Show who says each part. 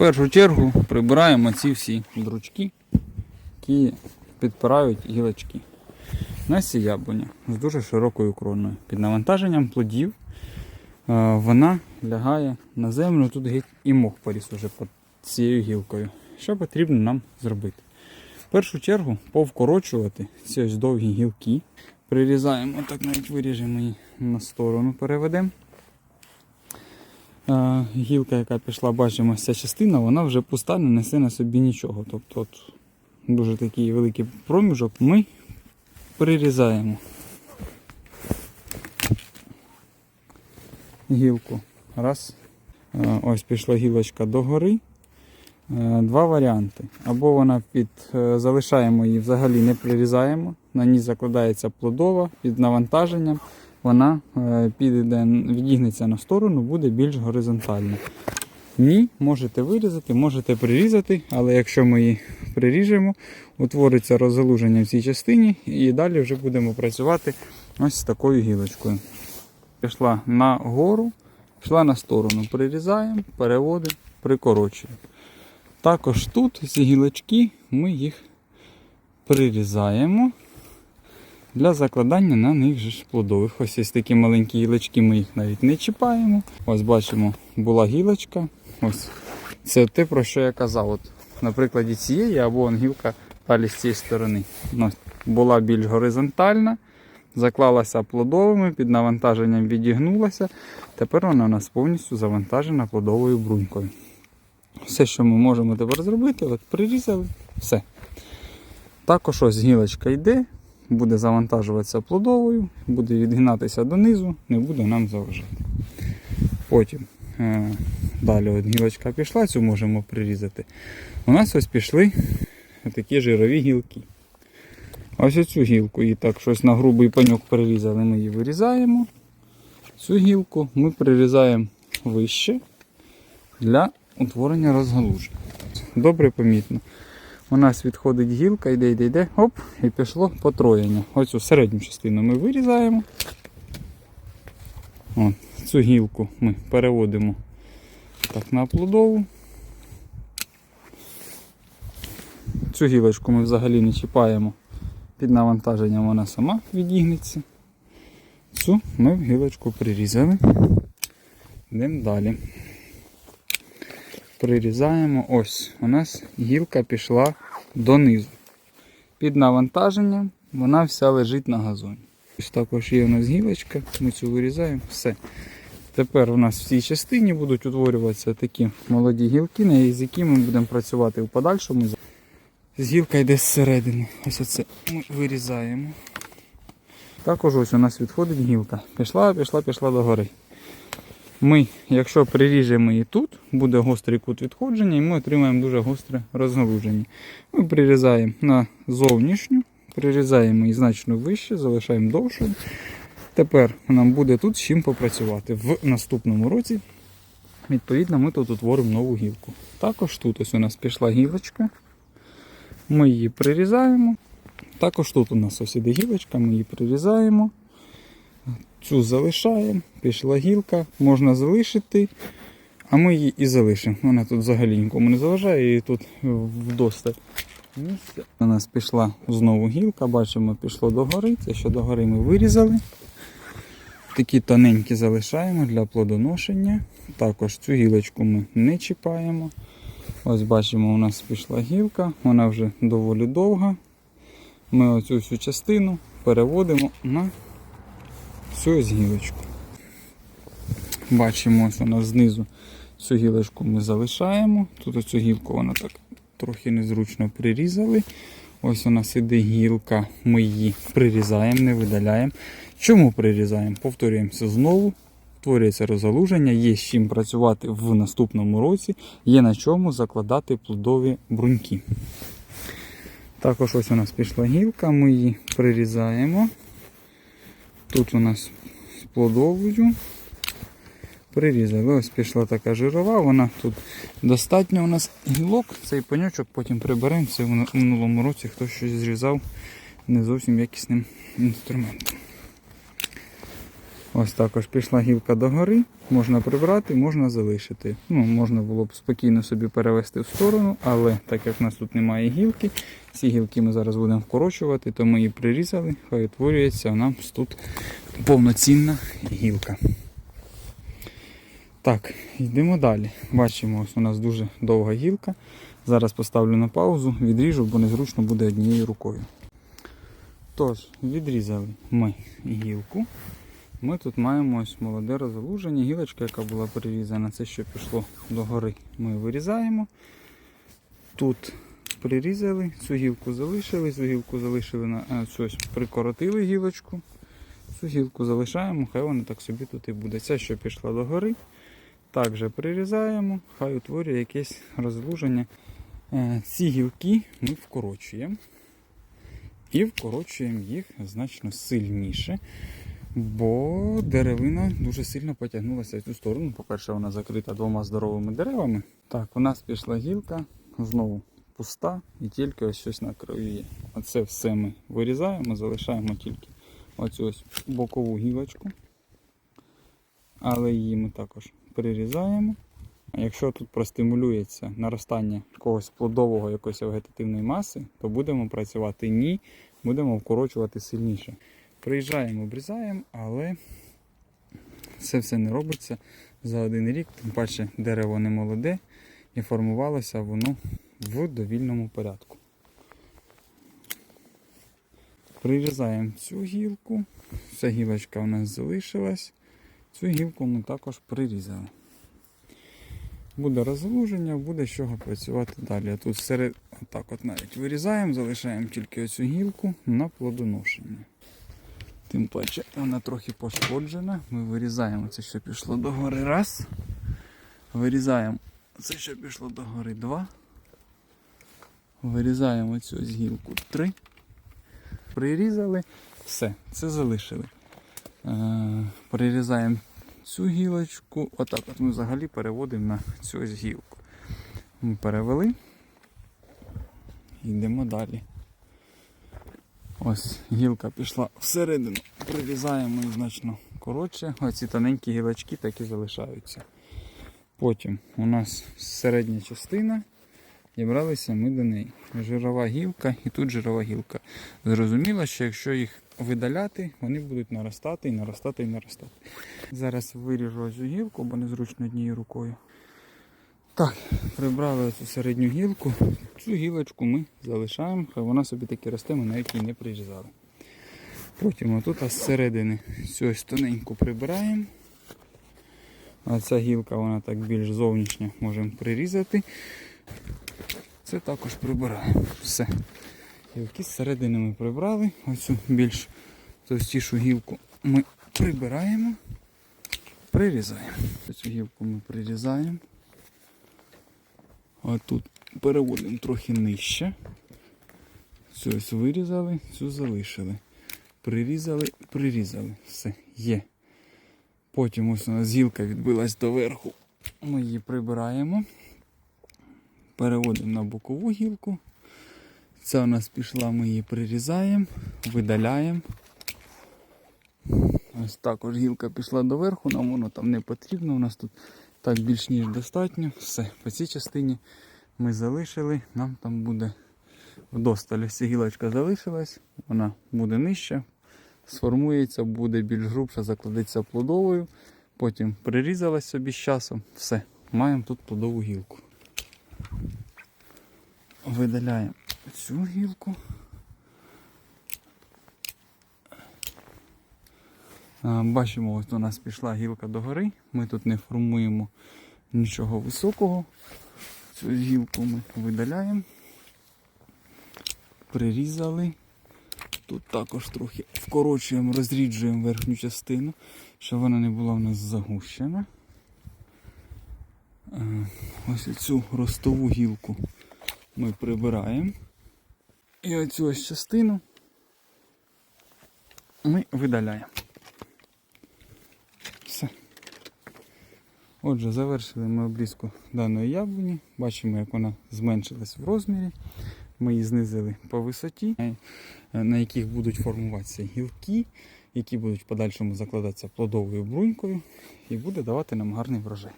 Speaker 1: першу чергу прибираємо ці всі дручки, які підпирають гілочки. У нас яблуня з дуже широкою кроною. Під навантаженням плодів е, вона лягає на землю, тут геть і мох поріс уже під цією гілкою. Що потрібно нам зробити? В першу чергу повкорочувати ці ось довгі гілки. Прирізаємо, так навіть виріжемо її на сторону, переведемо. Гілка, яка пішла, бачимо, ця частина, вона вже пуста, не несе на собі нічого. Тобто от, дуже такий великий проміжок ми прирізаємо гілку. Раз. Ось пішла гілочка догори. Два варіанти. Або вона під е, залишаємо її взагалі не прирізаємо, на ній закладається плодова під навантаженням, вона е, піде, відігнеться на сторону, буде більш горизонтальна. Ні, можете вирізати, можете прирізати, але якщо ми її приріжемо, утвориться розгалуження в цій частині і далі вже будемо працювати ось з такою гілочкою. Пішла на гору, пішла на сторону. Прирізаємо, переводимо, прикорочуємо. Також тут ці гілочки ми їх прирізаємо для закладання на них же ж плодових. Ось ось такі маленькі гілочки, ми їх навіть не чіпаємо. Ось бачимо, була гілочка. Ось це те, про що я казав. От, на прикладі цієї або гілка далі з цієї сторони. Ось, була більш горизонтальна, заклалася плодовими, під навантаженням відігнулася. Тепер вона у нас повністю завантажена плодовою брунькою. Все, що ми можемо тепер зробити, от прирізали, все. Також ось гілочка йде, буде завантажуватися плодовою, буде відгинатися донизу, не буде нам заважати. Потім е, далі от гілочка пішла, цю можемо прирізати. У нас ось пішли такі жирові гілки. Ось оцю гілку, і так щось на грубий паньок перерізали, ми її вирізаємо. Цю гілку ми прирізаємо вище для утворення розгалужень. Добре помітно. У нас відходить гілка, йде, йде, йде, оп, і пішло потроєння. Оцю середню частину ми вирізаємо. От, цю гілку ми переводимо так на плодову. Цю гілочку ми взагалі не чіпаємо. Під навантаженням вона сама відігнеться. Цю ми гілочку прирізали. Йдемо далі. Прирізаємо. Ось, у нас гілка пішла донизу. Під навантаженням вона вся лежить на газоні. Ось також є у нас гілочка, ми цю вирізаємо, все. Тепер у нас в цій частині будуть утворюватися такі молоді гілки, з якими ми будемо працювати в подальшому. З гілка йде зсередини. Ось оце ми вирізаємо. Також ось у нас відходить гілка. Пішла, пішла, пішла догори. Ми, якщо приріжемо її тут, буде гострий кут відходження і ми отримаємо дуже гостре розгалуження. Ми прирізаємо на зовнішню, прирізаємо її значно вище, залишаємо довшою. Тепер нам буде тут з чим попрацювати. В наступному році, відповідно, ми тут утворимо нову гілку. Також тут ось у нас пішла гілочка. Ми її прирізаємо. Також тут у нас ось іде гілочка, ми її прирізаємо. Цю залишаємо, пішла гілка, можна залишити, а ми її і залишимо. Вона тут взагалі нікому не заважає, і тут вдосталь місця. У нас пішла знову гілка, бачимо, пішло догори. Це що догори ми вирізали. Такі тоненькі залишаємо для плодоношення. Також цю гілочку ми не чіпаємо. Ось бачимо, у нас пішла гілка, вона вже доволі довга. Ми оцю всю частину переводимо на цю ось гілочку. Бачимо, ось вона знизу цю гілочку ми залишаємо. Тут оцю гілку вона так трохи незручно прирізали. Ось у нас іде гілка, ми її прирізаємо, не видаляємо. Чому прирізаємо? Повторюємося знову. Створюється розгалуження, є з чим працювати в наступному році, є на чому закладати плодові бруньки. Також ось у нас пішла гілка, ми її прирізаємо. Тут у нас з плодовою. Прирізали. Ось пішла така жирова, вона тут достатньо у нас гілок, цей пеньочок потім приберемо. Це в минулому році хтось щось зрізав не зовсім якісним інструментом. Ось також пішла гілка догори, можна прибрати, можна залишити. Ну, можна було б спокійно собі перевести в сторону, але так як в нас тут немає гілки, ці гілки ми зараз будемо вкорочувати, то ми її прирізали, хай утворюється у нас тут повноцінна гілка. Так, йдемо далі. Бачимо, ось у нас дуже довга гілка. Зараз поставлю на паузу, відріжу, бо незручно буде однією рукою. Тож, відрізали ми гілку. Ми тут маємо ось молоде розгалуження, гілочка, яка була прирізана, це що пішло догори, ми вирізаємо. Тут прирізали, цю гілку залишили, цю гілку залишили на а, цю ось прикоротили гілочку. Цю гілку залишаємо, хай вона так собі тут і буде. Ця, що пішла догори, також прирізаємо, хай утворює якесь розлуження. Е, Ці гілки ми вкорочуємо. І вкорочуємо їх значно сильніше, бо деревина дуже сильно потягнулася в цю сторону. По-перше, вона закрита двома здоровими деревами. Так, у нас пішла гілка, знову пуста, і тільки ось щось на краю є. Оце все ми вирізаємо, залишаємо тільки оцю ось бокову гілочку. Але її ми також прирізаємо. А якщо тут простимулюється наростання якогось плодового якоїсь вегетативної маси, то будемо працювати ні, будемо вкорочувати сильніше. Приїжджаємо, обрізаємо, але це все не робиться за один рік, тим паче дерево не молоде і формувалося воно в довільному порядку. Прирізаємо цю гілку, ця гілочка у нас залишилась, цю гілку ми також прирізали. Буде розлуження, буде з чого працювати далі. Тут серед отак от навіть вирізаємо, залишаємо тільки оцю гілку на плодоношення. Тим паче вона трохи пошкоджена. Ми вирізаємо це, що пішло догори раз. Вирізаємо це, що пішло догори два. Вирізаємо цю ось гілку три. Прирізали, все, це залишили. Е, прирізаємо цю гілочку, отак от ми взагалі переводимо на цю ось гілку. Ми перевели. Йдемо далі. Ось гілка пішла всередину, прирізаємо її значно коротше. Оці тоненькі гілочки так і залишаються. Потім у нас середня частина. Дібралися ми до неї. Жирова гілка і тут жирова гілка. Зрозуміло, що якщо їх видаляти, вони будуть наростати і наростати і наростати. Зараз виріжу цю гілку, бо незручно однією рукою. Так, прибрали цю середню гілку. Цю гілочку ми залишаємо, хай вона собі таки росте, ми навіть її не прирізали. Потім отут зсередини ось тоненьку прибираємо. А ця гілка вона так більш зовнішня, можемо прирізати. Це також прибираємо. Все. Гілки зсередини ми прибрали. Оцю більш товстішу гілку ми прибираємо, прирізаємо. Цю гілку ми прирізаємо. А тут переводимо трохи нижче. Цю ось вирізали, цю залишили. Прирізали, прирізали. Все, є. Потім ось у нас гілка відбилась доверху. Ми її прибираємо. Переводимо на бокову гілку. Ця у нас пішла, ми її прирізаємо, видаляємо. Ось також гілка пішла доверху, нам воно там не потрібно. У нас тут так більш ніж достатньо. Все, по цій частині ми залишили, нам там буде вдосталь. Ось гілочка залишилась, вона буде нижча, сформується, буде більш грубша, закладеться плодовою. Потім прирізалась собі з часом. Все, маємо тут плодову гілку. Видаляємо цю гілку. Бачимо, ось у нас пішла гілка догори. Ми тут не формуємо нічого високого. Цю гілку ми видаляємо. Прирізали. Тут також трохи вкорочуємо, розріджуємо верхню частину, щоб вона не була в нас загущена. Ось цю ростову гілку ми прибираємо. І оцю ось частину ми видаляємо. Отже, завершили ми обрізку даної яблуні. Бачимо, як вона зменшилась в розмірі. Ми її знизили по висоті, на яких будуть формуватися гілки. які будуть в подальшому закладатися плодовою брунькою і буде давати нам гарний врожай.